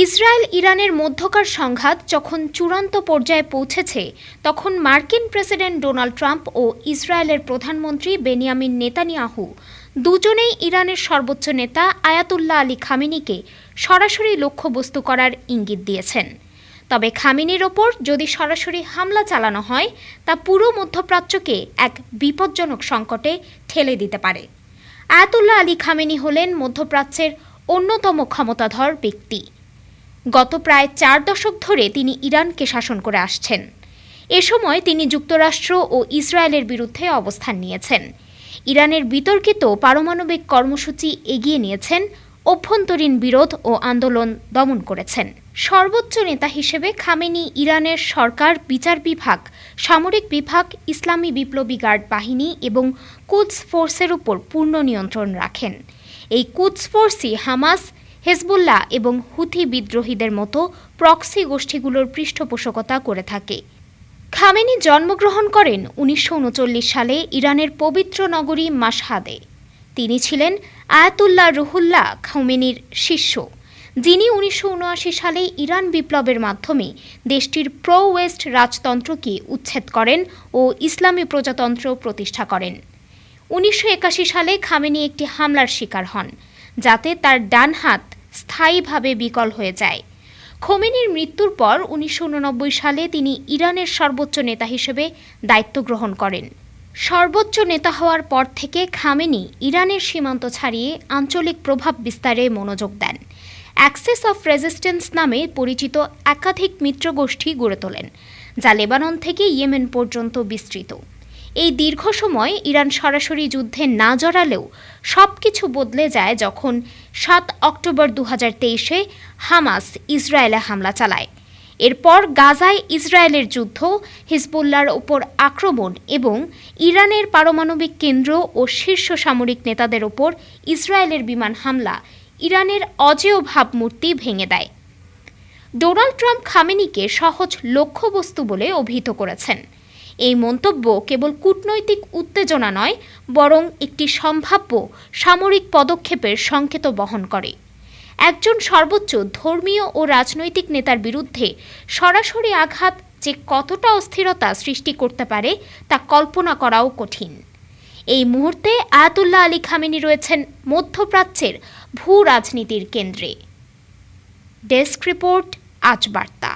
Israel ইরানের মধ্যকার সংঘাত যখন চূড়ান্ত পর্যায়ে পৌঁছেছে, তখন মার্কিন প্রেসিডেন্ট ডোনাল্ড ট্রাম্প ও ইসরায়েলের প্রধানমন্ত্রী বেনিয়ামিন নেতানিয়াহু দুজনেই ইরানের সর্বোচ্চ নেতা আয়াতুল্লাহ আলী খামিনিকে সরাসরি লক্ষ্যবস্তু করার ইঙ্গিত দিয়েছেন। তবে খামিনির ওপর যদি সরাসরি হামলা চালানো হয়, তা পুরো মধ্যপ্রাচ্যকে এক বিপজ্জনক সংকটে ঠেলে দিতে পারে। আয়াতুল্লাহ আলী খামেনি হলেন মধ্যপ্রাচ্যের অন্যতম ক্ষমতাধর ব্যক্তি। গত প্রায় চার দশক ধরে তিনি ইরানকে শাসন করে আসছেন। এ সময় তিনি যুক্তরাষ্ট্র ও ইসরায়েলের বিরুদ্ধে অবস্থান নিয়েছেন। ইরানের বিতর্কিত পারমাণবিক কর্মসূচি এগিয়ে নিয়েছেন, অভ্যন্তরীণ বিরোধ ও আন্দোলন দমন করেছেন। সর্বোচ্চ নেতা হিসেবে খামেনি ইরানের সরকার, বিচার বিভাগ, সামরিক বিভাগ, ইসলামী বিপ্লবী গার্ড বাহিনী এবং কুদস ফোর্সের উপর পূর্ণ নিয়ন্ত্রণ রাখেন। এই কুদস ফোর্সই হামাস হেজবুল্লাহ এবং হুথি বিদ্রোহীদের মতো প্রক্সি গোষ্ঠীগুলোর পৃষ্ঠপোষকতা করে থাকে। খামেনি জন্মগ্রহণ করেন উনিশশো উনচল্লিশ সালে ইরানের পবিত্র নগরী মাসহাদে তিনি ছিলেন আয়াতুল্লাহ রুহুল্লাহ খামেনির শিষ্য, যিনি উনিশশো উনআশি সালে ইরান বিপ্লবের মাধ্যমে দেশটির প্রো ওয়েস্ট রাজতন্ত্রকে উচ্ছেদ করেন ও ইসলামী প্রজাতন্ত্র প্রতিষ্ঠা করেন। উনিশশো একাশি সালে খামেনি একটি হামলার শিকার হন। যাতে তার ডান হাত স্থায়ীভাবে বিকল হয়ে যায়। খোমেনির মৃত্যুর পর উনিশশো উননব্বই সালে তিনি ইরানের সর্বোচ্চ নেতা হিসেবে দায়িত্ব গ্রহণ করেন। সর্বোচ্চ নেতা হওয়ার পর থেকে খামেনি ইরানের সীমান্ত ছাড়িয়ে আঞ্চলিক প্রভাব বিস্তারে মনোযোগ দেন। অ্যাক্সেস অফ রেজিস্ট্যান্স নামে পরিচিত একাধিক মিত্রগোষ্ঠী গড়ে তোলেন, যা লেবানন থেকে ইয়েমেন পর্যন্ত বিস্তৃত। এই দীর্ঘ সময় ইরান সরাসরি যুদ্ধে না জড়ালেও সব কিছু বদলে যায় যখন সাত অক্টোবর দু তেইশে হামাস ইসরায়েলে হামলা চালায়। এরপর গাজায় ইসরায়েলের যুদ্ধ হিজবুল্লার ওপর আক্রমণ এবং ইরানের পারমাণবিক কেন্দ্র ও শীর্ষ সামরিক নেতাদের ওপর ইসরায়েলের বিমান হামলা ইরানের অজেয় ভাবমূর্তি ভেঙে দেয়। ডোনাল্ড ট্রাম্প খামেনিকে সহজ লক্ষ্যবস্তু বলে অভিহিত করেছেন। এই মন্তব্য কেবল কূটনৈতিক উত্তেজনা নয়, বরং একটি সম্ভাব্য সামরিক পদক্ষেপের সংকেত বহন করে। একজন সর্বোচ্চ ধর্মীয় ও রাজনৈতিক নেতার বিরুদ্ধে সরাসরি আঘাত যে কতটা অস্থিরতা সৃষ্টি করতে পারে তা কল্পনা করাও কঠিন। এই মুহূর্তে আয়াতুল্লাহ আলী খামেনি রয়েছেন মধ্যপ্রাচ্যের ভূ রাজনীতির কেন্দ্রে। ডেস্ক রিপোর্ট, আজ বার্তা।